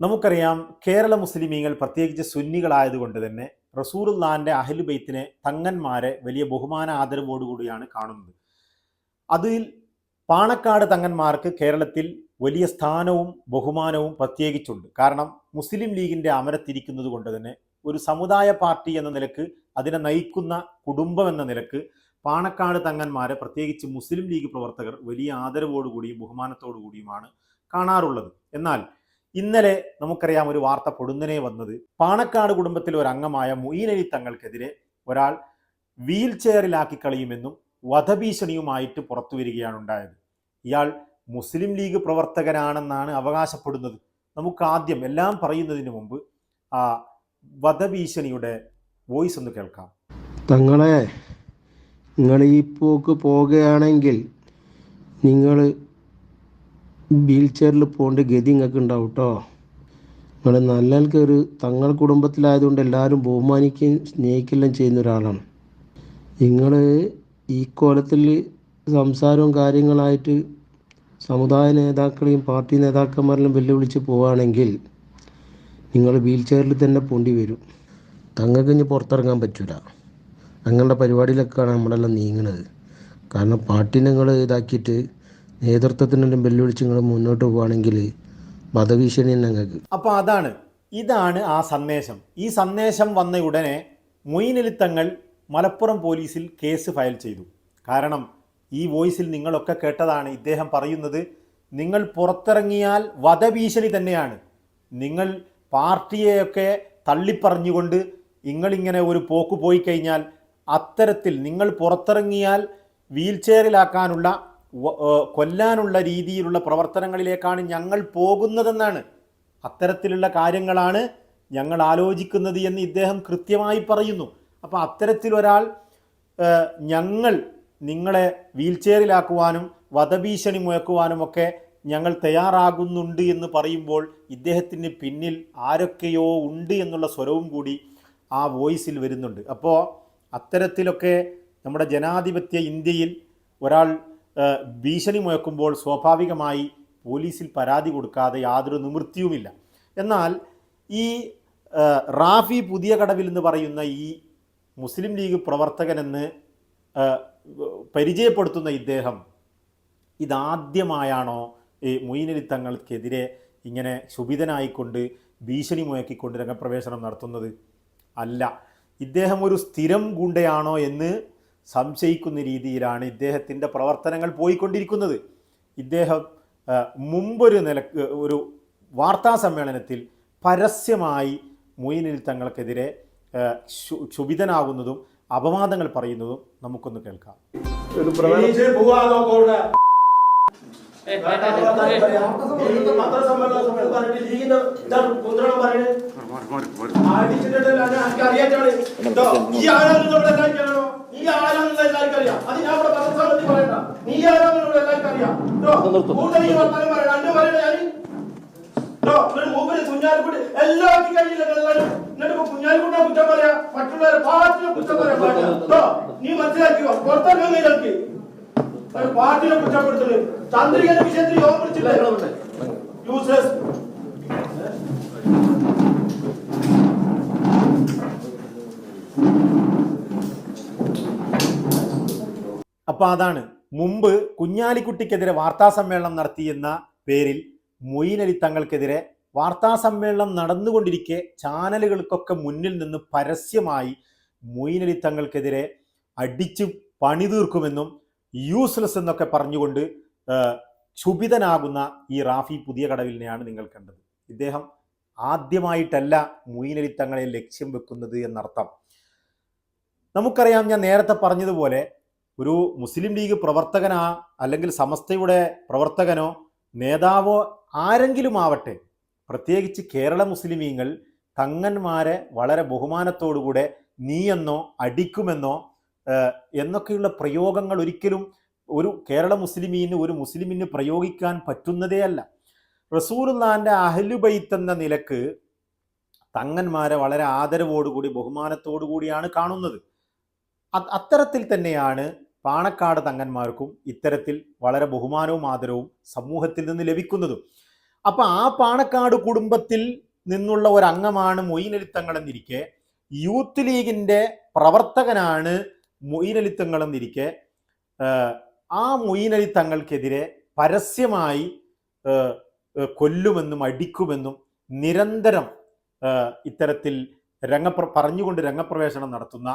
നമുക്കറിയാം കേരള മുസ്ലിമീങ്ങൾ പ്രത്യേകിച്ച് സുന്നികളായതുകൊണ്ട് തന്നെ റസൂറുല്ലാന്റെ അഹ്ലുബൈത്തിനെ തങ്ങന്മാരെ വലിയ ബഹുമാന ആദരവോടുകൂടിയാണ് കാണുന്നത്. അതിൽ പാണക്കാട് തങ്ങന്മാർക്ക് കേരളത്തിൽ വലിയ സ്ഥാനവും ബഹുമാനവും പ്രത്യേകിച്ചുണ്ട്. കാരണം മുസ്ലിം ലീഗിന്റെ അമരത്തിരിക്കുന്നത് കൊണ്ട് തന്നെ ഒരു സമുദായ പാർട്ടി എന്ന നിലയ്ക്ക് അതിനെ നയിക്കുന്ന കുടുംബം എന്ന നിലയ്ക്ക് പാണക്കാട് തങ്ങന്മാരെ പ്രത്യേകിച്ച് മുസ്ലിം ലീഗ് പ്രവർത്തകർ വലിയ ആദരവോടുകൂടിയും ബഹുമാനത്തോടു കൂടിയുമാണ് കാണാറുള്ളത്. എന്നാൽ ഇന്നലെ നമുക്കറിയാം ഒരു വാർത്ത പൊടുന്നനെ വന്നത്. പാണക്കാട് കുടുംബത്തിലെ ഒരു അംഗമായ മൊയ്നലി തങ്ങൾക്കെതിരെ ഒരാൾ വീൽ ചെയറിലാക്കി കളിയുമെന്നും വധഭീഷണിയുമായിട്ട് പുറത്തു വരികയാണ് ഉണ്ടായത്. ഇയാൾ മുസ്ലിം ലീഗ് പ്രവർത്തകനാണെന്നാണ് അവകാശപ്പെടുന്നത്. നമുക്ക് ആദ്യം എല്ലാം പറയുന്നതിന് മുമ്പ് ആ വധഭീഷണിയുടെ വോയിസ് ഒന്ന് കേൾക്കാം. തങ്ങളെ നിങ്ങൾ ഈ പോക്ക് പോകുകയാണെങ്കിൽ നിങ്ങൾ വീൽ ചെയറിൽ പോകേണ്ട ഗതി നിങ്ങൾക്ക് ഉണ്ടാവും കേട്ടോ നിങ്ങൾ നല്ല കയറി തങ്ങൾ കുടുംബത്തിലായതുകൊണ്ട് എല്ലാവരും ബഹുമാനിക്കുകയും സ്നേഹിക്കുകയും ചെയ്യുന്ന ഒരാളാണ്. നിങ്ങൾ ഈ കോലത്തിൽ സംസാരവും കാര്യങ്ങളായിട്ട് സമുദായ നേതാക്കളെയും പാർട്ടി നേതാക്കന്മാരെയും വെല്ലുവിളിച്ച് പോവുകയാണെങ്കിൽ നിങ്ങൾ വീൽ ചെയറിൽ തന്നെ പോണ്ടി വരും. തങ്ങൾക്ക് ഇനി പുറത്തിറങ്ങാൻ പറ്റൂല. അങ്ങനെയുള്ള പരിപാടിയിലൊക്കെയാണ് നമ്മളെല്ലാം നീങ്ങുന്നത് കാരണം പാർട്ടി നിങ്ങൾ ഇതാക്കിയിട്ട് നേതൃത്വത്തിനെല്ലാം വെല്ലുവിളിച്ച് നിങ്ങൾ മുന്നോട്ട് പോവുകയാണെങ്കിൽ വധഭീഷണി ഞങ്ങൾക്ക്. അപ്പോൾ അതാണ്. ഇതാണ് ആ സന്ദേശം. ഈ സന്ദേശം വന്ന ഉടനെ മൊയ്നെലിത്തങ്ങൾ മലപ്പുറം പോലീസിൽ കേസ് ഫയൽ ചെയ്തു. കാരണം ഈ വോയിസിൽ നിങ്ങളൊക്കെ കേട്ടതാണ് ഇദ്ദേഹം പറയുന്നത്. നിങ്ങൾ പുറത്തിറങ്ങിയാൽ വധഭീഷണി തന്നെയാണ്. നിങ്ങൾ പാർട്ടിയെയൊക്കെ തള്ളിപ്പറഞ്ഞുകൊണ്ട് നിങ്ങളിങ്ങനെ ഒരു പോക്ക് പോയി കഴിഞ്ഞാൽ അത്തരത്തിൽ നിങ്ങൾ പുറത്തിറങ്ങിയാൽ വീൽ ചെയറിലാക്കാനുള്ള വ- ഏഹ് കൊല്ലാനുള്ള രീതിയിലുള്ള പ്രവർത്തനങ്ങളിലേക്കാണ് ഞങ്ങൾ പോകുന്നതെന്നാണ് അത്തരത്തിലുള്ള കാര്യങ്ങളാണ് ഞങ്ങൾ ആലോചിക്കുന്നത് എന്ന് ഇദ്ദേഹം കൃത്യമായി പറയുന്നു. അപ്പോൾ അത്തരത്തിലൊരാൾ ഞങ്ങൾ നിങ്ങളെ വീൽ ചെയറിലാക്കുവാനും വധഭീഷണി മുഴക്കുവാനും ഒക്കെ ഞങ്ങൾ തയ്യാറാകുന്നുണ്ട് എന്ന് പറയുമ്പോൾ ഇദ്ദേഹത്തിന് പിന്നിൽ ആരൊക്കെയോ ഉണ്ട് എന്നുള്ള സ്വരവും കൂടി ആ വോയിസിൽ വരുന്നുണ്ട്. അപ്പോൾ അത്തരത്തിലൊക്കെ നമ്മുടെ ജനാധിപത്യ ഇന്ത്യയിൽ ഒരാൾ ഭീഷണി മുഴക്കുമ്പോൾ സ്വാഭാവികമായി പോലീസിൽ പരാതി കൊടുക്കാതെ യാതൊരു നിവൃത്തിയുമില്ല. എന്നാൽ ഈ റാഫി പുതിയ കടവിൽ എന്ന് പറയുന്ന ഈ മുസ്ലിം ലീഗ് പ്രവർത്തകനെന്ന് പരിചയപ്പെടുത്തുന്ന ഇദ്ദേഹം ഇതാദ്യമായാണോ ഈ മൊയ്നലി തങ്ങൾക്കെതിരെ ഇങ്ങനെ ശുഭിതനായിക്കൊണ്ട് ഭീഷണി മുഴക്കിക്കൊണ്ട് രംഗപ്രവേശനം നടത്തുന്നത്? അല്ല. ഇദ്ദേഹം ഒരു സ്ഥിരം ഗുണ്ടയാണോ എന്ന് സംശയിക്കുന്ന രീതിയിലാണ് ഇദ്ദേഹത്തിന്റെ പ്രവർത്തനങ്ങൾ പോയിക്കൊണ്ടിരിക്കുന്നത്. ഇദ്ദേഹം മുമ്പൊരു നിലയ്ക്ക് ഒരു വാർത്താ സമ്മേളനത്തിൽ പരസ്യമായി മൊയ്നിൽ തങ്ങൾക്കെതിരെ ക്ഷുഭിതനാകുന്നതും അപവാദങ്ങൾ പറയുന്നതും നമുക്കൊന്ന് കേൾക്കാം. അറിയാറ്റാണ്. ഈ ഇവിടെ എല്ലാവർക്കും അറിയണോ? നീ ആരാണെന്ന് എല്ലാവർക്കും അറിയാം. അത് ഞാൻ ഇവിടെ പത്രസമ്മേളനത്തിൽ പറയണ്ട. നീ ആരാണെന്ന് ഇവിടെ എല്ലാവർക്കും അറിയാം. കൂടുതൽ ഈ വർത്തമാനം പറയണം അന്നെ പറയണ ഞാൻ മൂപ്പര് കുഞ്ഞാലിക്കുട്ടി. എല്ലാവർക്കും കഴിയില്ല എല്ലാവരും. എന്നിട്ട് കുഞ്ഞാലിക്കുട്ടിനെ കുറ്റം പറയാ മറ്റുള്ളവരെ പാർട്ടിനെ കുറ്റം പറയാൻ പാടില്ല. കേട്ടോ? നീ മനസ്സിലാക്കിയോ നീലക്ക് ഒരു പാർട്ടിനെ കുറ്റപ്പെടുത്തുന്നത്. തന്ത്രികളുടെ വിഷയത്തിൽ യോഗം വിളിച്ചില്ല യൂസ്ലെസ് അപ്പോൾ അതാണ് മുമ്പ് കുഞ്ഞാലിക്കുട്ടിക്കെതിരെ വാർത്താ സമ്മേളനം നടത്തിയെന്ന പേരിൽ മൊയ്നലി തങ്ങൾക്കെതിരെ വാർത്താ സമ്മേളനം നടന്നുകൊണ്ടിരിക്കെ ചാനലുകൾക്കൊക്കെ മുന്നിൽ നിന്ന് പരസ്യമായി മൊയ്നലി തങ്ങൾക്കെതിരെ അടിച്ച് പണി തീർക്കുമെന്നും യൂസ്ലെസ് എന്നൊക്കെ പറഞ്ഞുകൊണ്ട് ക്ഷുഭിതനാകുന്ന ഈ റാഫി പുതിയ കടവിലിനെയാണ് നിങ്ങൾ കണ്ടത്. ഇദ്ദേഹം ആദ്യമായിട്ടല്ല മൊയ്നലി തങ്ങളെ ലക്ഷ്യം വെക്കുന്നത് എന്നർത്ഥം. നമുക്കറിയാം ഞാൻ നേരത്തെ പറഞ്ഞതുപോലെ ഒരു മുസ്ലിം ലീഗ് പ്രവർത്തകനാ അല്ലെങ്കിൽ സമസ്തയുടെ പ്രവർത്തകനോ നേതാവോ ആരെങ്കിലും ആവട്ടെ പ്രത്യേകിച്ച് കേരള മുസ്ലിമീങ്ങൾ തങ്ങന്മാരെ വളരെ ബഹുമാനത്തോടുകൂടെ നീയെന്നോ അടിക്കുമെന്നോ എന്നൊക്കെയുള്ള പ്രയോഗങ്ങൾ ഒരിക്കലും ഒരു കേരള മുസ്ലിമീന് ഒരു മുസ്ലിമിന് പ്രയോഗിക്കാൻ പറ്റുന്നതേ അല്ല. റസൂറുല്ലാന്റെ അഹ്ലുബൈത്ത് എന്ന നിലയ്ക്ക് തങ്ങന്മാരെ വളരെ ആദരവോടുകൂടി ബഹുമാനത്തോടു കൂടിയാണ് കാണുന്നത് അത്തരത്തിൽ തന്നെയാണ് പാണക്കാട് തങ്ങന്മാർക്കും ഇത്തരത്തിൽ വളരെ ബഹുമാനവും ആദരവും സമൂഹത്തിൽ നിന്ന് ലഭിക്കുന്നതും. അപ്പൊ ആ പാണക്കാട് കുടുംബത്തിൽ നിന്നുള്ള ഒരു അംഗമാണ് മൊയ്നലിത്തങ്ങൾ എന്നിരിക്കെ യൂത്ത് ലീഗിന്റെ പ്രവർത്തകനാണ് മൊയ്നലിത്തങ്ങൾ എന്നിരിക്കെ ആ മൊയ്നലിത്തങ്ങൾക്കെതിരെ പരസ്യമായി കൊല്ലുമെന്നും അടിക്കുമെന്നും നിരന്തരം ഇത്തരത്തിൽ രംഗപ്ര പറഞ്ഞുകൊണ്ട് രംഗപ്രവേശനം നടത്തുന്ന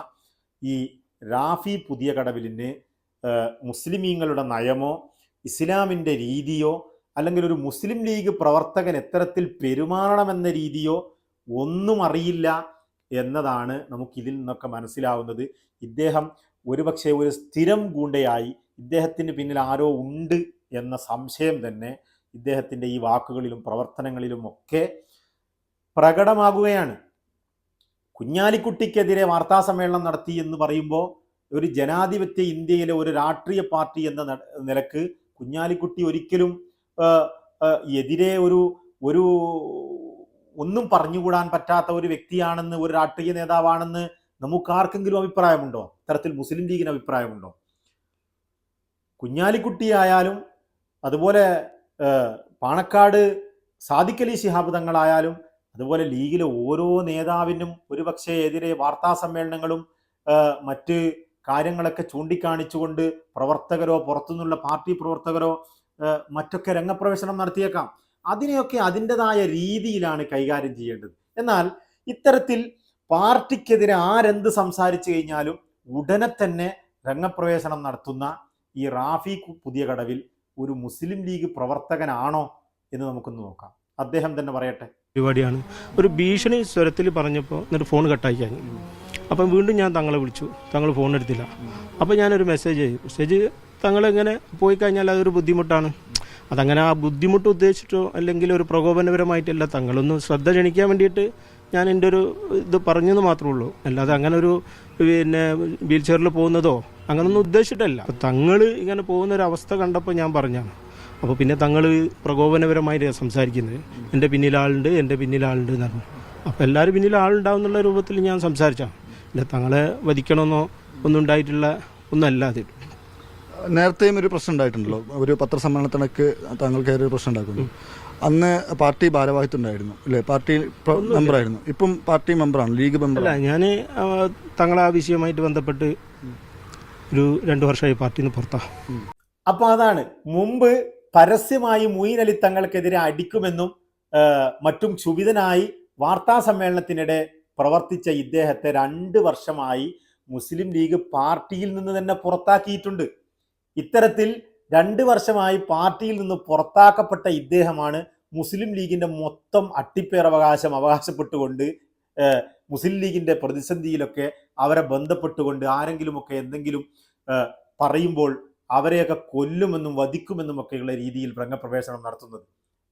ഈ റാഫി പുതിയ കടവിലിന് മുസ്ലിമീങ്ങളുടെ നയമോ ഇസ്ലാമിന്റെ രീതിയോ അല്ലെങ്കിൽ ഒരു മുസ്ലിം ലീഗ് പ്രവർത്തകൻ എത്തരത്തിൽ പെരുമാറണമെന്ന രീതിയോ ഒന്നും അറിയില്ല എന്നതാണ് നമുക്കിതിൽ നിന്നൊക്കെ മനസ്സിലാവുന്നത്. ഇദ്ദേഹം ഒരുപക്ഷെ ഒരു സ്ഥിരം ഗൂണ്ടയായി ഇദ്ദേഹത്തിന് പിന്നിൽ ആരോ ഉണ്ട് എന്ന സംശയം തന്നെ ഇദ്ദേഹത്തിന്റെ ഈ വാക്കുകളിലും പ്രവർത്തനങ്ങളിലും ഒക്കെ പ്രകടമാകുകയാണ്. കുഞ്ഞാലിക്കുട്ടിക്കെതിരെ വാർത്താസമ്മേളനം നടത്തി എന്ന് പറയുമ്പോൾ ഒരു ജനാധിപത്യ ഇന്ത്യയിലെ ഒരു രാഷ്ട്രീയ പാർട്ടി എന്ന നിലയ്ക്ക് കുഞ്ഞാലിക്കുട്ടി ഒരിക്കലും എതിരെ ഒരു ഒരു ഒന്നും പറഞ്ഞുകൂടാൻ പറ്റാത്ത ഒരു വ്യക്തിയാണെന്ന് ഒരു രാഷ്ട്രീയ നേതാവാണെന്ന് നമുക്കാർക്കെങ്കിലും അഭിപ്രായമുണ്ടോ? ഇത്തരത്തിൽ മുസ്ലിം ലീഗിന് അഭിപ്രായമുണ്ടോ? കുഞ്ഞാലിക്കുട്ടിയായാലും അതുപോലെ പാണക്കാട് സാദിഖലി ശിഹാബ് തങ്ങളായാലും അതുപോലെ ലീഗിലെ ഓരോ നേതാവിനും ഒരുപക്ഷെ എതിരെ വാർത്താ സമ്മേളനങ്ങളും മറ്റ് കാര്യങ്ങളൊക്കെ ചൂണ്ടിക്കാണിച്ചുകൊണ്ട് പ്രവർത്തകരോ പുറത്തുനിന്നുള്ള പാർട്ടി പ്രവർത്തകരോ മറ്റൊക്കെ രംഗപ്രവേശനം നടത്തിയേക്കാം. അതിനെയൊക്കെ അതിന്റെതായ രീതിയിലാണ് കൈകാര്യം ചെയ്യേണ്ടത്. എന്നാൽ ഇത്തരത്തിൽ പാർട്ടിക്കെതിരെ ആരെന്ത് സംസാരിച്ചു കഴിഞ്ഞാലും ഉടനെ തന്നെ രംഗപ്രവേശനം നടത്തുന്ന ഈ റാഫി പുതിയ കടവിൽ ഒരു മുസ്ലിം ലീഗ് പ്രവർത്തകനാണോ എന്ന് നമുക്കൊന്ന് നോക്കാം. അദ്ദേഹം തന്നെ പറയട്ടെ. പരിപാടിയാണ്. ഒരു ഭീഷണി സ്വരത്തിൽ പറഞ്ഞപ്പോൾ എന്നിട്ട് ഫോൺ കട്ടായി കഴിഞ്ഞു അപ്പം വീണ്ടും ഞാൻ തങ്ങളെ വിളിച്ചു. തങ്ങൾ ഫോൺ എടുത്തില്ല. അപ്പം ഞാനൊരു മെസ്സേജ് ചെയ്തു. മെസ്സേജ് തങ്ങളെങ്ങനെ പോയി കഴിഞ്ഞാൽ അതൊരു ബുദ്ധിമുട്ടാണ്. അതങ്ങനെ ആ ബുദ്ധിമുട്ട് ഉദ്ദേശിച്ചിട്ടോ അല്ലെങ്കിൽ ഒരു പ്രകോപനപരമായിട്ടല്ല തങ്ങളൊന്ന് ശ്രദ്ധ ക്ഷണിക്കാൻ വേണ്ടിയിട്ട് ഞാൻ എന്റെ ഒരു ഇത് പറഞ്ഞെന്ന് മാത്രമേ ഉള്ളൂ. അല്ലാതെ അങ്ങനെ ഒരു പിന്നെ വീൽ ചെയറിൽ പോകുന്നതോ അങ്ങനൊന്നും ഉദ്ദേശിച്ചിട്ടല്ല. തങ്ങൾ ഇങ്ങനെ പോകുന്ന ഒരു അവസ്ഥ കണ്ടപ്പോൾ ഞാൻ പറഞ്ഞാണ് അപ്പോൾ പിന്നെ തങ്ങൾ പ്രകോപനപരമായിട്ട് സംസാരിക്കുന്നത് എന്റെ പിന്നിലാളുണ്ട് എന്റെ പിന്നിലാളുണ്ട് എന്ന് പറഞ്ഞു. അപ്പോൾ എല്ലാവരും പിന്നിൽ ആളുണ്ടാവുന്നുള്ള രൂപത്തിൽ ഞാൻ സംസാരിച്ചാണ് എന്റെ തങ്ങളെ വധിക്കണമെന്നോ ഒന്നും ഉണ്ടായിട്ടുള്ള ഒന്നല്ല അത്. നേരത്തെയും ഒരു പ്രശ്നം ഉണ്ടായിട്ടുണ്ടല്ലോ. ഒരു പത്രസമ്മേളനത്തിനൊക്കെ താങ്കൾക്ക് ഒരു പ്രശ്നം ഉണ്ടാക്കുന്നു. അന്ന് പാർട്ടി ഭാരവാഹിത്വം ഉണ്ടായിരുന്നു അല്ലേ? പാർട്ടി മെമ്പറായിരുന്നു. ഇപ്പം പാർട്ടി മെമ്പറാണ് ലീഗ് മെമ്പർ അല്ല ഞാൻ തങ്ങളെ ആ വിഷയമായിട്ട് ബന്ധപ്പെട്ട് ഒരു രണ്ട് വർഷമായി പാർട്ടിയിൽ നിന്ന് പുറത്താണ് അപ്പോൾ അതാണ്. മുമ്പ് പരസ്യമായി മൊയ്ൻ അലി തങ്ങൾക്കെതിരെ അടിക്കുമെന്നും മറ്റും ക്ഷുഭിതനായി വാർത്താ സമ്മേളനത്തിനിടെ പ്രവർത്തിച്ച ഇദ്ദേഹത്തെ രണ്ട് വർഷമായി മുസ്ലിം ലീഗ് പാർട്ടിയിൽ നിന്ന് തന്നെ പുറത്താക്കിയിട്ടുണ്ട്. ഇത്തരത്തിൽ രണ്ട് വർഷമായി പാർട്ടിയിൽ നിന്ന് പുറത്താക്കപ്പെട്ട ഇദ്ദേഹമാണ് മുസ്ലിം ലീഗിന്റെ മൊത്തം അട്ടിപ്പേറവകാശം അവകാശപ്പെട്ടുകൊണ്ട് മുസ്ലിം ലീഗിന്റെ പ്രതിസന്ധിയിലൊക്കെ അവരെ ബന്ധപ്പെട്ടുകൊണ്ട് ആരെങ്കിലുമൊക്കെ എന്തെങ്കിലും പറയുമ്പോൾ അവരെയൊക്കെ കൊല്ലുമെന്നും വധിക്കുമെന്നും ഒക്കെയുള്ള രീതിയിൽ രംഗപ്രവേശനം നടത്തുന്നത്.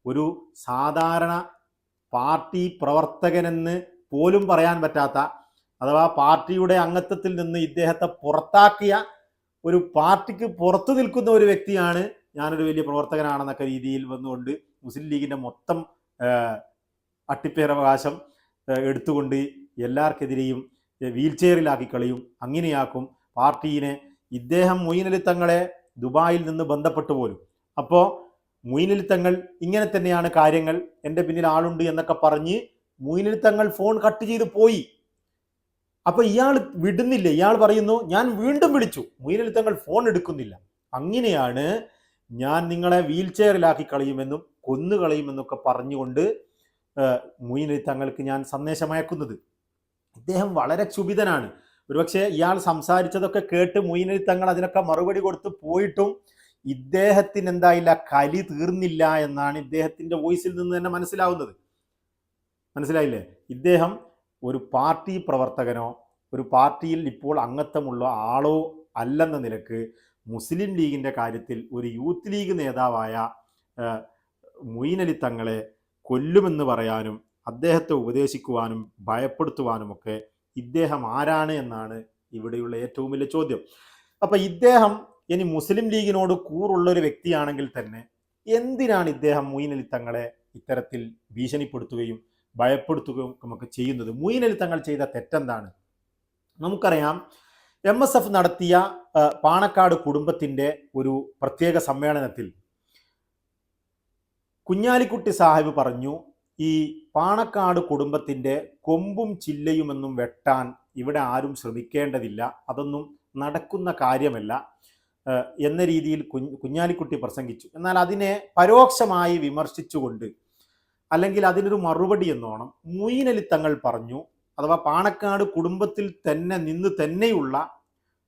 ഒരു സാധാരണ പാർട്ടി പ്രവർത്തകനെന്ന് പോലും പറയാൻ പറ്റാത്ത അഥവാ പാർട്ടിയുടെ അംഗത്വത്തിൽ നിന്ന് ഇദ്ദേഹത്തെ പുറത്താക്കിയ ഒരു പാർട്ടിക്ക് പുറത്തു നിൽക്കുന്ന ഒരു വ്യക്തിയാണ് ഞാനൊരു വലിയ പ്രവർത്തകനാണെന്നൊക്കെ രീതിയിൽ വന്നുകൊണ്ട് മുസ്ലിം ലീഗിന്റെ മൊത്തം അട്ടിപ്പേരവകാശം എടുത്തുകൊണ്ട് എല്ലാവർക്കെതിരെയും വീൽ ചെയറിലാക്കി കളിയും അങ്ങനെയാക്കും പാർട്ടീനെ ഇദ്ദേഹം മൊയ്നലി തങ്ങളെ ദുബായിൽ നിന്ന് ബന്ധപ്പെട്ടു പോലും. അപ്പോൾ മൊയ്നലി തങ്ങൾ ഇങ്ങനെ തന്നെയാണ് കാര്യങ്ങൾ. എന്റെ പിന്നിൽ ആളുണ്ട് എന്നൊക്കെ പറഞ്ഞ് മൊയ്നലി തങ്ങൾ ഫോൺ കട്ട് ചെയ്ത് പോയി. അപ്പൊ ഇയാൾ വിടുന്നില്ല. ഇയാൾ പറയുന്നു ഞാൻ വീണ്ടും വിളിച്ചു. മൊയ്നലി തങ്ങൾ ഫോൺ എടുക്കുന്നില്ല. അങ്ങനെയാണ് ഞാൻ നിങ്ങളെ വീൽ ചെയറിലാക്കി കളയുമെന്നും കൊന്നുകളയുമെന്നൊക്കെ പറഞ്ഞുകൊണ്ട് മൊയ്നലി തങ്ങൾക്ക് ഞാൻ സന്ദേശമയക്കുന്നത്. ഇദ്ദേഹം വളരെ ക്ഷുഭിതനാണ്. ഒരുപക്ഷെ ഇയാൾ സംസാരിച്ചതൊക്കെ കേട്ട് മൊയ്നലി തങ്ങൾ അതിനൊക്കെ മറുപടി കൊടുത്ത് പോയിട്ടും ഇദ്ദേഹത്തിന് എന്തായില്ല കലി തീർന്നില്ല എന്നാണ് ഇദ്ദേഹത്തിന്റെ വോയിസിൽ നിന്ന് തന്നെ മനസ്സിലാവുന്നത്. മനസ്സിലായില്ലേ? ഇദ്ദേഹം ഒരു പാർട്ടി പ്രവർത്തകനോ ഒരു പാർട്ടിയിൽ ഇപ്പോൾ അംഗത്വമുള്ള ആളോ അല്ലെന്ന നിലയ്ക്ക് മുസ്ലിം ലീഗിന്റെ കാര്യത്തിൽ ഒരു യൂത്ത് ലീഗ് നേതാവായ മൊയ്നലി തങ്ങളെ കൊല്ലുമെന്ന് പറയാനും അദ്ദേഹത്തെ ഉപദേശിക്കുവാനും ഭയപ്പെടുത്തുവാനുമൊക്കെ ഇദ്ദേഹം ആരാണ് എന്നാണ് ഇവിടെയുള്ള ഏറ്റവും വലിയ ചോദ്യം. അപ്പൊ ഇദ്ദേഹം ഇനി മുസ്ലിം ലീഗിനോട് കൂറുള്ള ഒരു വ്യക്തിയാണെങ്കിൽ തന്നെ എന്തിനാണ് ഇദ്ദേഹം മൊയ്ൻ അലി തങ്ങളെ ഇത്തരത്തിൽ ഭീഷണിപ്പെടുത്തുകയും ഭയപ്പെടുത്തുകയും നമുക്ക് ചെയ്യുന്നത്? മൊയ്ൻ അലി തങ്ങൾ ചെയ്ത തെറ്റെന്താണ്? നമുക്കറിയാം എം എസ് എഫ് നടത്തിയ പാണക്കാട് കുടുംബത്തിന്റെ ഒരു പ്രത്യേക സമ്മേളനത്തിൽ കുഞ്ഞാലിക്കുട്ടി സാഹിബ് പറഞ്ഞു ഈ പാണക്കാട് കുടുംബത്തിന്റെ കൊമ്പും ചില്ലയുമെന്നും വെട്ടാൻ ഇവിടെ ആരും ശ്രമിക്കേണ്ടതില്ല. അതൊന്നും നടക്കുന്ന കാര്യമല്ല. എന്ന രീതിയിൽ കുഞ്ഞ് കുഞ്ഞാലിക്കുട്ടി പ്രസംഗിച്ചു. എന്നാൽ അതിനെ പരോക്ഷമായി വിമർശിച്ചുകൊണ്ട് അല്ലെങ്കിൽ അതിനൊരു മറുപടി എന്നോണം മുയിനലി തങ്ങൾ പറഞ്ഞു അഥവാ പാണക്കാട് കുടുംബത്തിൽ തന്നെ നിന്ന് തന്നെയുള്ള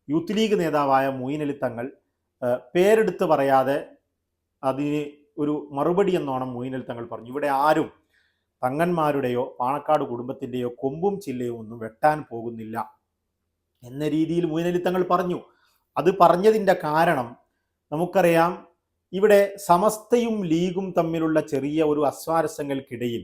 യൂത്ത് ലീഗ് നേതാവായ മൊയ്നലി തങ്ങൾ പേരെടുത്ത് പറയാതെ അതിന് ഒരു മറുപടി എന്നോണം മൊയ്നൽ തങ്ങൾ പറഞ്ഞു. ഇവിടെ ആരും തങ്ങന്മാരുടെയോ പാണക്കാട് കുടുംബത്തിന്റെയോ കൊമ്പും ചില്ലയും ഒന്നും വെട്ടാൻ പോകുന്നില്ല. എന്ന രീതിയിൽ മൊയ്നലി തങ്ങൾ പറഞ്ഞു. അത് പറഞ്ഞതിന്റെ കാരണം നമുക്കറിയാം ഇവിടെ സമസ്തയും ലീഗും തമ്മിലുള്ള ചെറിയ ഒരു അസ്വാരസ്യങ്ങൾക്കിടയിൽ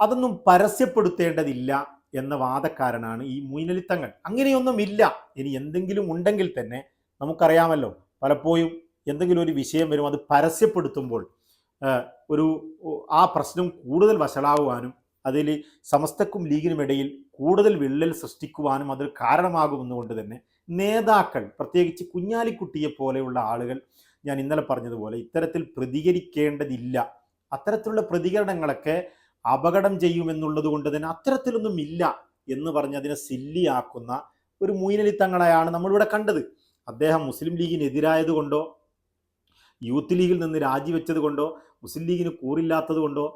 അതൊന്നും പരസ്യപ്പെടുത്തേണ്ടതില്ല എന്ന വാദക്കാരനാണ് ഈ മൂന്നലിത്തങ്ങൾ അങ്ങനെയൊന്നും ഇല്ല ഇനി എന്തെങ്കിലും ഉണ്ടെങ്കിൽ തന്നെ നമുക്കറിയാമല്ലോ പലപ്പോഴും എന്തെങ്കിലും ഒരു വിഷയം വരും അത് പരസ്യപ്പെടുത്തുമ്പോൾ ഒരു ആ പ്രശ്നം കൂടുതൽ വഷളാവുവാനും അതിൽ സമസ്തക്കും ലീഗിനുമിടയിൽ കൂടുതൽ വിള്ളൽ സൃഷ്ടിക്കുവാനും അതിൽ കാരണമാകുമെന്നുകൊണ്ട് തന്നെ നേതാക്കൾ പ്രത്യേകിച്ച് കുഞ്ഞാലിക്കുട്ടിയെ പോലെയുള്ള ആളുകൾ ഞാൻ ഇന്നലെ പറഞ്ഞതുപോലെ ഇത്തരത്തിൽ പ്രതികരിക്കേണ്ടതില്ല. അത്തരത്തിലുള്ള പ്രതികരണങ്ങളൊക്കെ അപകടം ചെയ്യുമെന്നുള്ളത് കൊണ്ട് തന്നെ അത്തരത്തിലൊന്നും ഇല്ല എന്ന് പറഞ്ഞ് അതിനെ സില്ലിയാക്കുന്ന ഒരു മൂയിനലിത്തങ്ങളെയാണ് നമ്മളിവിടെ കണ്ടത്. അദ്ദേഹം മുസ്ലിം ലീഗിനെതിരായത് കൊണ്ടോ യൂത്ത് ലീഗിൽ നിന്ന് രാജിവെച്ചത് കൊണ്ടോ മുസ്ലിം ലീഗിന് കൂറില്ലാത്തത് കൊണ്ടോ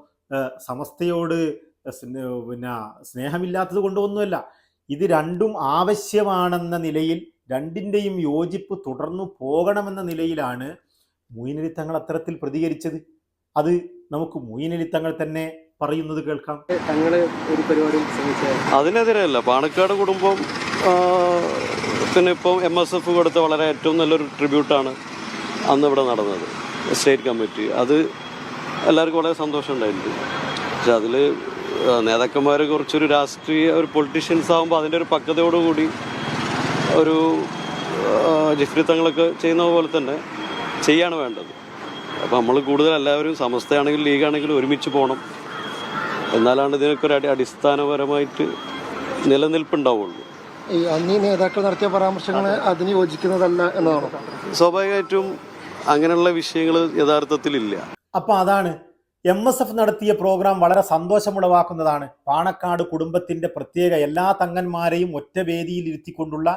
സമസ്തയോട് പിന്നെ സ്നേഹമില്ലാത്തത് കൊണ്ടോ ഒന്നുമല്ല. ഇത് രണ്ടും ആവശ്യമാണെന്ന നിലയിൽ രണ്ടിന്റെയും യോജിപ്പ് തുടർന്നു പോകണമെന്ന നിലയിലാണ് മൂയിനലിത്തങ്ങൾ അത്തരത്തിൽ പ്രതികരിച്ചത്. അത് നമുക്ക് മൂയിനലിത്തങ്ങൾ തന്നെ പറയുന്നത് കേൾക്കാം. തങ്ങൾ ഒരു പരിപാടി അതിനെതിരെയല്ല. പാണക്കാട് കുടുംബം പിന്നെ ഇപ്പോൾ എം എസ് എഫ് കൊടുത്ത വളരെ ഏറ്റവും നല്ലൊരു ട്രിബ്യൂട്ടാണ് അന്ന് ഇവിടെ നടന്നത്. സ്റ്റേറ്റ് കമ്മിറ്റി അത് എല്ലാവർക്കും വളരെ സന്തോഷം ഉണ്ടായിട്ടുണ്ട് പക്ഷെ അതിൽ നേതാക്കന്മാർ കുറച്ചൊരു രാഷ്ട്രീയ ഒരു പൊളിറ്റീഷ്യൻസ് ആകുമ്പോൾ അതിന്റെ ഒരു പക്വതയോടുകൂടി ഒരു ജിഫ്രി തങ്ങളൊക്കെ ചെയ്യുന്ന പോലെ തന്നെ ചെയ്യാണ് വേണ്ടത്. അപ്പോൾ നമ്മൾ കൂടുതൽ എല്ലാവരും സമസ്തയാണെങ്കിലും ലീഗാണെങ്കിലും ഒരുമിച്ച് പോകണം. എന്നാലാണ് ഇതിനൊക്കെ ഒരു അടി അടിസ്ഥാനപരമായിട്ട് നിലനിൽപ്പുണ്ടാവുള്ളൂ. ഈ അന്നീ നേതാക്കൾ നടത്തിയ പരാമർശങ്ങൾ അതിന് യോജിക്കുന്നതല്ല എന്നാണ് സ്വാഭാവികമായിട്ടും അങ്ങനെയുള്ള വിഷയങ്ങൾ യഥാർത്ഥത്തിലില്ല. അപ്പൊ അതാണ് എം എസ് എഫ് നടത്തിയ പ്രോഗ്രാം വളരെ സന്തോഷമുളവാക്കുന്നതാണ്. പാണക്കാട് കുടുംബത്തിന്റെ പ്രത്യേക എല്ലാ തങ്ങന്മാരെയും ഒറ്റ വേദിയിൽ ഇരുത്തിക്കൊണ്ടുള്ള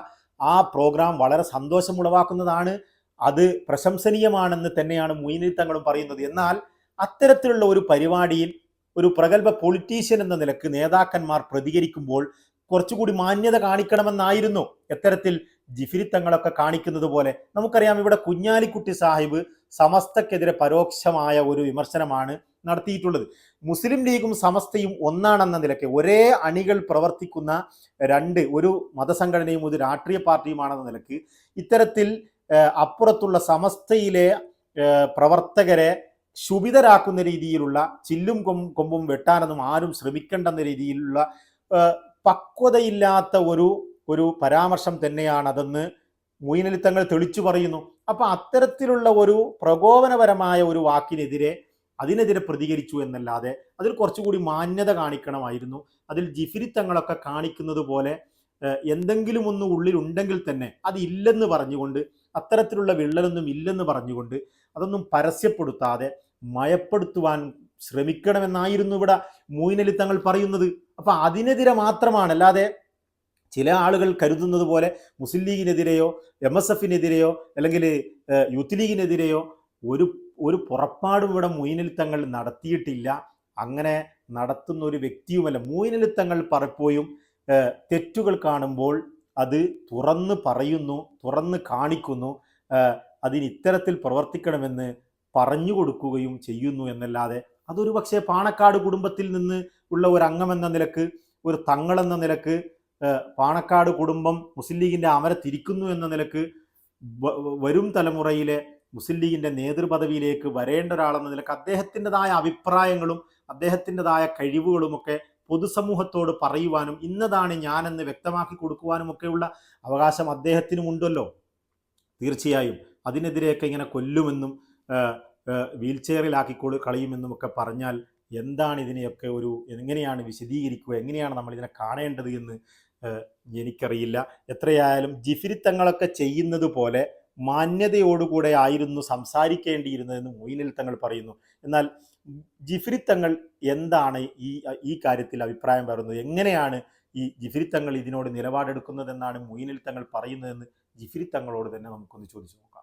ആ പ്രോഗ്രാം വളരെ സന്തോഷമുളവാക്കുന്നതാണ്. അത് പ്രശംസനീയമാണെന്ന് തന്നെയാണ് മുയിനിൽ തങ്ങളും പറയുന്നത്. എന്നാൽ അത്തരത്തിലുള്ള ഒരു പരിപാടിയിൽ ഒരു പ്രഗത്ഭ പൊളിറ്റീഷ്യൻ എന്ന നിലയ്ക്ക് നേതാക്കന്മാർ പ്രതികരിക്കുമ്പോൾ കുറച്ചുകൂടി മാന്യത കാണിക്കണമെന്നായിരുന്നു. എത്തരത്തിൽ ജിഫിരി തങ്ങളൊക്കെ കാണിക്കുന്നത് പോലെ നമുക്കറിയാം ഇവിടെ കുഞ്ഞാലിക്കുട്ടി സാഹിബ് സമസ്തക്കെതിരെ പരോക്ഷമായ ഒരു വിമർശനമാണ് നടത്തിയിട്ടുള്ളത്. മുസ്ലിം ലീഗും സമസ്തയും ഒന്നാണെന്ന നിലയ്ക്ക് ഒരേ അണികൾ പ്രവർത്തിക്കുന്ന രണ്ട് ഒരു മതസംഘടനയും ഒരു രാഷ്ട്രീയ പാർട്ടിയുമാണെന്ന നിലയ്ക്ക് ഇത്തരത്തിൽ അപ്പുറത്തുള്ള സമസ്തയിലെ പ്രവർത്തകരെ ശുഭിതരാക്കുന്ന രീതിയിലുള്ള ചില്ലും കൊമ്പും വെട്ടാനൊന്നും ആരും ശ്രമിക്കേണ്ടെന്ന രീതിയിലുള്ള പക്വതയില്ലാത്ത ഒരു ഒരു പരാമർശം തന്നെയാണ് അതെന്ന് മൊയ്നലിത്തങ്ങൾ തെളിച്ചു പറയുന്നു. അപ്പൊ അത്തരത്തിലുള്ള ഒരു പ്രകോപനപരമായ ഒരു വാക്കിനെതിരെ അതിനെതിരെ പ്രതികരിച്ചു എന്നല്ലാതെ അതിൽ കുറച്ചുകൂടി മാന്യത കാണിക്കണമായിരുന്നു. അതിൽ ജിഫിരിത്തങ്ങളൊക്കെ കാണിക്കുന്നത് പോലെ എന്തെങ്കിലും ഒന്ന് ഉള്ളിലുണ്ടെങ്കിൽ തന്നെ അത് ഇല്ലെന്ന് പറഞ്ഞുകൊണ്ട് അത്തരത്തിലുള്ള വിള്ളലൊന്നും ഇല്ലെന്ന് പറഞ്ഞുകൊണ്ട് അതൊന്നും പരസ്യപ്പെടുത്താതെ മയപ്പെടുത്തുവാൻ ശ്രമിക്കണമെന്നായിരുന്നു ഇവിടെ മൂയിനലി തങ്ങൾ പറയുന്നത്. അപ്പൊ അതിനെതിരെ മാത്രമാണ് അല്ലാതെ ചില ആളുകൾ കരുതുന്നത് പോലെ മുസ്ലിം ലീഗിനെതിരെയോ എം എസ് എഫിനെതിരെയോ അല്ലെങ്കിൽ യൂത്ത് ലീഗിനെതിരെയോ ഒരു ഒരു പുറപ്പാടും ഇവിടെ മൊയ്നിൽ തങ്ങൾ നടത്തിയിട്ടില്ല. അങ്ങനെ നടത്തുന്ന ഒരു വ്യക്തിയുമല്ല. മൊയ്നിൽ തങ്ങൾ പലപ്പോഴും തെറ്റുകൾ കാണുമ്പോൾ അത് തുറന്ന് പറയുന്നു തുറന്ന് കാണിക്കുന്നു അതിന് ഇത്തരത്തിൽ പ്രവർത്തിക്കണമെന്ന് പറഞ്ഞു കൊടുക്കുകയും ചെയ്യുന്നു എന്നല്ലാതെ അതൊരു പക്ഷേ പാണക്കാട് കുടുംബത്തിൽ നിന്ന് ഉള്ള ഒരു അംഗമെന്ന നിലയ്ക്ക് ഒരു തങ്ങളെന്ന നിലയ്ക്ക് പാണക്കാട് കുടുംബം മുസ്ലിം ലീഗിന്റെ അമരത്തിരിക്കുന്നു എന്ന നിലയ്ക്ക് വരും തലമുറയിലെ മുസ്ലിം ലീഗിന്റെ നേതൃപദവിയിലേക്ക് വരേണ്ട ഒരാളെന്ന നിലയ്ക്ക് അദ്ദേഹത്തിന്റെതായ അഭിപ്രായങ്ങളും അദ്ദേഹത്തിന്റെതായ കഴിവുകളുമൊക്കെ പൊതുസമൂഹത്തോട് പറയുവാനും ഇന്നതാണ് ഞാനെന്ന് വ്യക്തമാക്കി കൊടുക്കുവാനും ഒക്കെയുള്ള അവകാശം അദ്ദേഹത്തിനുമുണ്ടല്ലോ. തീർച്ചയായും അതിനെതിരെയൊക്കെ ഇങ്ങനെ കൊല്ലുമെന്നും വീൽ ചെയറിലാക്കിക്കൊള്ളു കളയുമെന്നും ഒക്കെ പറഞ്ഞാൽ എന്താണ് ഇതിനെയൊക്കെ ഒരു എങ്ങനെയാണ് വിശദീകരിക്കുക എങ്ങനെയാണ് നമ്മൾ ഇതിനെ കാണേണ്ടത് എന്ന് എനിക്കറിയില്ല. എത്രയായാലും ജിഫിരിത്തങ്ങളൊക്കെ ചെയ്യുന്നത് പോലെ മാന്യതയോടുകൂടെ ആയിരുന്നു സംസാരിക്കേണ്ടിയിരുന്നതെന്ന് മൊയ്നിൽ തങ്ങൾ പറയുന്നു. എന്നാൽ ജിഫിരിത്തങ്ങൾ തങ്ങൾ എന്താണ് ഈ ഈ കാര്യത്തിൽ അഭിപ്രായം പറയുന്നത്? എങ്ങനെയാണ് ഈ ജിഫിരിത്തങ്ങൾ തങ്ങൾ ഇതിനോട് നിലപാടെടുക്കുന്നതെന്നാണ് മൊയ്നിൽ തങ്ങൾ പറയുന്നതെന്ന് ജിഫിരിത്തങ്ങളോട് തങ്ങളോട് തന്നെ നമുക്കൊന്ന് ചോദിച്ചു നോക്കാം.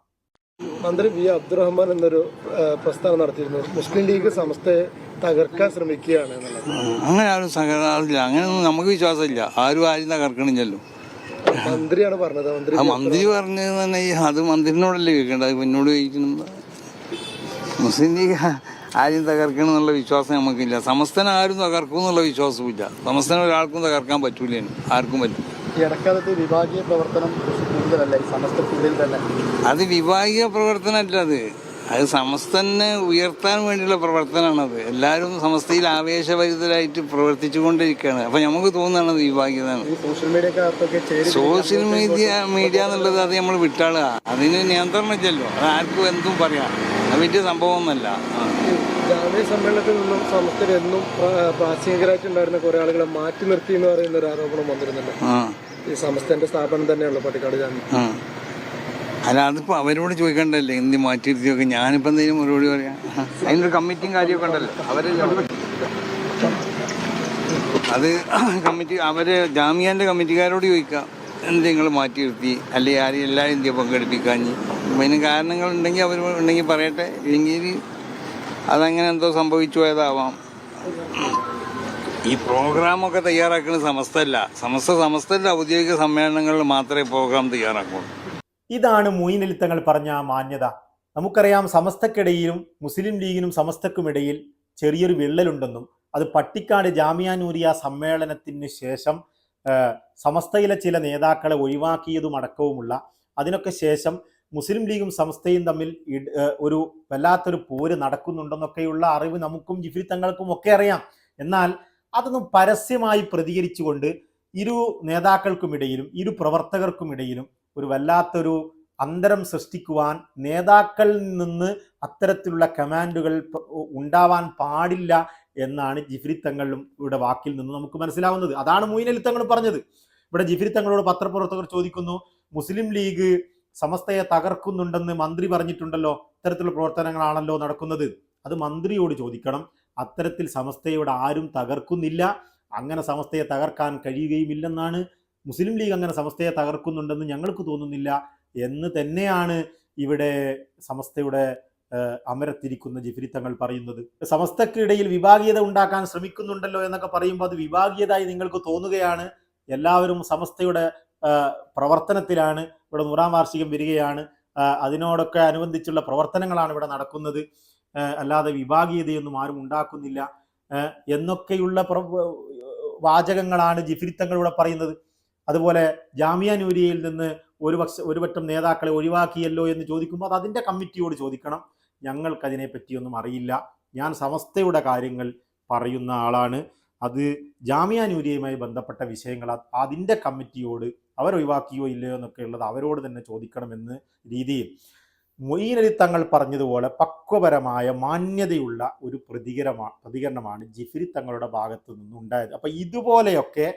മന്ത്രി വി അബ്ദുറഹ്മാൻ എന്നൊരു പ്രസ്ഥാനം പ്രസ്താവന നടത്തിയിരുന്നു. മുസ്ലിം ലീഗ് സമസ്തയെ തകർക്കാൻ ശ്രമിക്കുകയാണ് എന്നുള്ളത്. അങ്ങനെ ആരും സഹകരണമില്ല അങ്ങനെയൊന്നും നമുക്ക് വിശ്വാസമില്ല. ആരും ആരും തകർക്കണില്ലല്ലോ. മന്ത്രിയാണ് പറഞ്ഞത്. മന്ത്രി ആ മന്ത്രി പറഞ്ഞത് തന്നെ ഈ അത് മന്ത്രിനോടല്ലേ കേൾക്കേണ്ടത് എന്നോട് ചോദിക്കുന്നത് മുസ്ലിം ലീഗ് ആരും തകർക്കണം എന്നുള്ള വിശ്വാസം നമുക്കില്ല. സമസ്തന ആരും തകർക്കും എന്നുള്ള വിശ്വാസവും ഇല്ല സമസ്തന ഒരാൾക്കും തകർക്കാൻ പറ്റൂല ആർക്കും പറ്റും ഈ ഇടക്കാലത്ത് വിഭാഗീയ പ്രവർത്തനം കൂടുതലല്ലേ? തന്നെ. അത് വിഭാഗീയ പ്രവർത്തനമല്ല അത്. അത് സമസ്തനെ ഉയർത്താൻ വേണ്ടിയുള്ള പ്രവർത്തനമാണത്. എല്ലാവരും സമസ്തയിൽ ആവേശഭരിതരായിട്ട് പ്രവർത്തിച്ചുകൊണ്ടിരിക്കുകയാണ്. അപ്പം നമുക്ക് തോന്നുന്നത് അത് സോഷ്യൽ സോഷ്യൽ മീഡിയ മീഡിയ എന്നുള്ളത് അത് നമ്മൾ വിട്ടാളുക അതിന് നിയന്ത്രണം ഇല്ലല്ലോ. അത് ആർക്കും എന്തും പറയാം. അത് വലിയ സംഭവമൊന്നുമല്ല. ആ. സമ്മേളനത്തിൽ നിന്നും സമസ്തർ എന്നും പ്രാ- പ്രാസംഗികരായിട്ടുണ്ടായിരുന്ന കുറെ ആളുകളെ മാറ്റി നിർത്തി എന്ന് പറയുന്ന ഒരു ആരോപണം വന്നിരുന്നുണ്ട് ഈ സമസ്തന്റെ സ്ഥാപനം തന്നെയുള്ള പട്ടിക്കാട് ജാമ്യം. അല്ല അതിപ്പോ അവരോട് ചോദിക്കണ്ടല്ലേ എന്ത് മാറ്റിയിരുത്തിയൊക്കെ? ഞാനിപ്പോ എന്തെങ്കിലും മറുപടി പറയാം. അതിനൊരു കമ്മിറ്റിയും കാര്യമൊക്കെ ഉണ്ടല്ലോ. അവരെ അത് കമ്മിറ്റി അവർ ജാമ്യാന്റെ കമ്മിറ്റിക്കാരോട് ചോദിക്കാം. എന്ത് നിങ്ങൾ മാറ്റി നിർത്തി അല്ലെങ്കിൽ ആരെയും എല്ലാവരും ഇന്ത്യ പങ്കെടുപ്പിക്കാഞ്ഞ്? അതിന് കാരണങ്ങളുണ്ടെങ്കിൽ അവർ ഉണ്ടെങ്കിൽ പറയട്ടെ. ഇല്ലെങ്കിൽ അതങ്ങനെ എന്തോ സംഭവിച്ചു പോയതാവാം. ഈ പ്രോഗ്രാമൊക്കെ തയ്യാറാക്കുന്നത് സമസ്തല്ല സമസ്ത സമസ്തന്റെ ഔദ്യോഗിക സമ്മേളനങ്ങളിൽ മാത്രമേ പ്രോഗ്രാം തയ്യാറാക്കുള്ളൂ. ഇതാണ് മൊയ്ൻ തങ്ങൾ പറഞ്ഞ മാന്യത. നമുക്കറിയാം സമസ്തക്കിടയിലും മുസ്ലിം ലീഗിനും സമസ്തക്കുമിടയിൽ ചെറിയൊരു വിള്ളലുണ്ടെന്നും അത് പട്ടിക്കാട് ജാമിയാനൂരിയ സമ്മേളനത്തിന് ശേഷം സമസ്തയിലെ ചില നേതാക്കളെ ഒഴിവാക്കിയതും അടക്കവുമുള്ള അതിനൊക്കെ ശേഷം മുസ്ലിം ലീഗും സംസ്ഥയും തമ്മിൽ ഒരു വല്ലാത്തൊരു പോര് നടക്കുന്നുണ്ടെന്നൊക്കെയുള്ള അറിവ് നമുക്കും ജിഫ്രി തങ്ങൾക്കും ഒക്കെ അറിയാം. എന്നാൽ അതൊന്നും പരസ്യമായി പ്രതികരിച്ചുകൊണ്ട് ഇരു നേതാക്കൾക്കുമിടയിലും ഇരു പ്രവർത്തകർക്കുമിടയിലും ഒരു വല്ലാത്തൊരു അന്തരം സൃഷ്ടിക്കുവാൻ നേതാക്കളിൽ നിന്ന് അത്തരത്തിലുള്ള കമാൻഡുകൾ ഉണ്ടാവാൻ പാടില്ല എന്നാണ് ജിഫ്രി തങ്ങളും ഇവിടെ വാക്കിൽ നിന്ന് നമുക്ക് മനസ്സിലാവുന്നത്. അതാണ് മൊയ്നലി തങ്ങൾ പറഞ്ഞത്. ഇവിടെ ജിഫ്രി തങ്ങളോട് പത്രപ്രവർത്തകർ ചോദിക്കുന്നു മുസ്ലിം ലീഗ് സമസ്തയെ തകർക്കുന്നുണ്ടെന്ന് മന്ത്രി പറഞ്ഞിട്ടുണ്ടല്ലോ. ഇത്തരത്തിലുള്ള പ്രവർത്തനങ്ങളാണല്ലോ നടക്കുന്നത്. അത് മന്ത്രിയോട് ചോദിക്കണം. അത്തരത്തിൽ സമസ്തയോട് ആരും തകർക്കുന്നില്ല. അങ്ങനെ സമസ്തയെ തകർക്കാൻ കഴിയുകയുമില്ലെന്നാണ്. മുസ്ലിം ലീഗ് അങ്ങനെ സമസ്തയെ തകർക്കുന്നുണ്ടെന്ന് ഞങ്ങൾക്ക് തോന്നുന്നില്ല എന്ന് തന്നെയാണ് ഇവിടെ സമസ്തയുടെ അമരത്തിരിക്കുന്ന ജിഫ്രി തങ്ങൾ പറയുന്നത് സമസ്തക്കിടയിൽ വിഭാഗീയത ഉണ്ടാക്കാൻ ശ്രമിക്കുന്നുണ്ടല്ലോ എന്നൊക്കെ പറയുമ്പോൾ അത് വിഭാഗീയതായി നിങ്ങൾക്ക് തോന്നുകയാണ്. എല്ലാവരും സമസ്തയുടെ പ്രവർത്തനത്തിലാണ്. ഇവിടെ നൂറാം വാർഷികം വരികയാണ്. അതിനോടൊക്കെ അനുബന്ധിച്ചുള്ള പ്രവർത്തനങ്ങളാണ് ഇവിടെ നടക്കുന്നത്. അല്ലാതെ വിഭാഗീയതയൊന്നും ആരും ഉണ്ടാക്കുന്നില്ല. എന്നൊക്കെയുള്ള വാചകങ്ങളാണ് ജിഫിരിത്തങ്ങൾ തങ്ങൾ ഇവിടെ പറയുന്നത്. അതുപോലെ ജാമിയ നൂരിയയിൽ നിന്ന് ഒരു പക്ഷ ഒരു വട്ടം നേതാക്കളെ ഒഴിവാക്കിയല്ലോ എന്ന് ചോദിക്കുമ്പോൾ അത് അതിന്റെ കമ്മിറ്റിയോട് ചോദിക്കണം. ഞങ്ങൾക്കതിനെ പറ്റിയൊന്നും അറിയില്ല. ഞാൻ സമസ്തയുടെ കാര്യങ്ങൾ പറയുന്ന ആളാണ്. അത് ജാമിയ നൂരിയയുമായി ബന്ധപ്പെട്ട വിഷയങ്ങൾ അത് അതിന്റെ കമ്മിറ്റിയോട് അവർ ഒഴിവാക്കിയോ ഇല്ലയോ എന്നൊക്കെ ഉള്ളത് അവരോട് തന്നെ ചോദിക്കണമെന്ന് രീതിയിൽ മൊയ്നലി തങ്ങൾ പറഞ്ഞതുപോലെ പക്വപരമായ മാന്യതയുള്ള ഒരു പ്രതികരമാണ് പ്രതികരണമാണ് ജിഫിരി തങ്ങളുടെ ഭാഗത്തു നിന്നുണ്ടായത്. അപ്പം ഇതുപോലെയൊക്കെ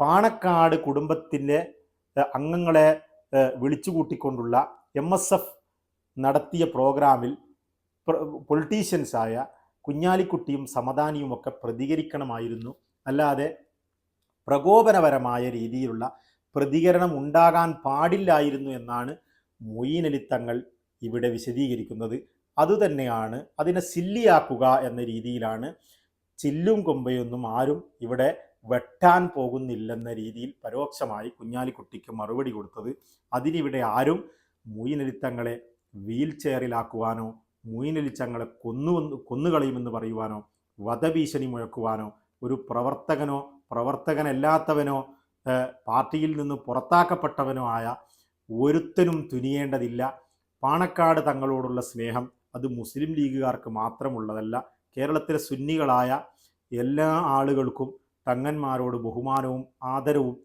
പാണക്കാട് കുടുംബത്തിന്റെ അംഗങ്ങളെ വിളിച്ചു കൂട്ടിക്കൊണ്ടുള്ള എം എസ് എഫ് നടത്തിയ പ്രോഗ്രാമിൽ പൊളിറ്റീഷ്യൻസായ കുഞ്ഞാലിക്കുട്ടിയും സമദാനിയും ഒക്കെ പ്രതികരിക്കണമായിരുന്നു. അല്ലാതെ പ്രകോപനപരമായ രീതിയിലുള്ള പ്രതികരണം ഉണ്ടാകാൻ പാടില്ലായിരുന്നു എന്നാണ് മൊയ്നലി തങ്ങൾ ഇവിടെ വിശദീകരിക്കുന്നത്. അതുതന്നെയാണ് അതിനെ സില്ലിയാക്കുക എന്ന രീതിയിലാണ് ചില്ലും കൊമ്പയൊന്നും ആരും ഇവിടെ വെട്ടാൻ പോകുന്നില്ലെന്ന രീതിയിൽ പരോക്ഷമായി കുഞ്ഞാലിക്കുട്ടിക്ക് മറുപടി കൊടുത്തത്. അതിനിവിടെ ആരും മൊയ്നലിത്തങ്ങളെ വീൽ ചെയറിലാക്കുവാനോ മൊയ്നലിച്ചങ്ങളെ കൊന്നു കൊന്നുകളയുമെന്ന് പറയുവാനോ വധഭീഷണി മുഴക്കുവാനോ ഒരു പ്രവർത്തകനോ പ്രവർത്തകനല്ലാത്തവനോ പാർട്ടിയിൽ നിന്ന് പുറത്താക്കപ്പെട്ടവനോ ആയ ഒരുത്തനും തുനിയേണ്ടതില്ല. പാണക്കാട് തങ്ങളോടുള്ള സ്നേഹം അത് മുസ്ലിം ലീഗുകാർക്ക് മാത്രമുള്ളതല്ല കേരളത്തിലെ സുന്നികളായ എല്ലാ ആളുകൾക്കും തങ്ങന്മാരോട് ബഹുമാനവും ആദരവും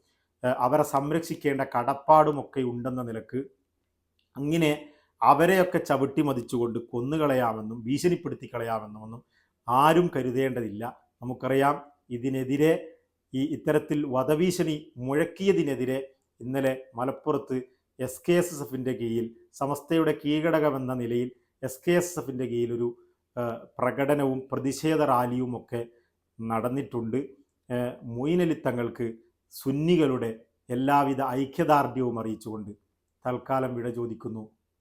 അവരെ സംരക്ഷിക്കേണ്ട കടപ്പാടുമൊക്കെ ഉണ്ടെന്ന നിലയ്ക്ക് അങ്ങനെ അവരെയൊക്കെ ചവിട്ടി മതിച്ചുകൊണ്ട് കൊന്നുകളയാമെന്നും ഭീഷണിപ്പെടുത്തി കളയാമെന്നും ഒന്നും ആരും കരുതേണ്ടതില്ല. നമുക്കറിയാം ഇതിനെതിരെ ഈ ഇത്തരത്തിൽ വധഭീഷണി മുഴക്കിയതിനെതിരെ ഇന്നലെ മലപ്പുറത്ത് എസ് കെ എസ് എസ് എഫിന്റെ കീഴിൽ സമസ്തയുടെ കീഴടകമെന്ന നിലയിൽ എസ് കെ എസ് എസ് എഫിന്റെ കീഴിൽ ഒരു പ്രകടനവും പ്രതിഷേധ റാലിയും ഒക്കെ നടന്നിട്ടുണ്ട്. മൊയ്നലിത്തങ്ങൾക്ക് മൊയ്നലി തങ്ങൾക്ക് സുന്നികളുടെ എല്ലാവിധ ഐക്യദാർഢ്യവും അറിയിച്ചുകൊണ്ട് തൽക്കാലം വിട ചോദിക്കുന്നു.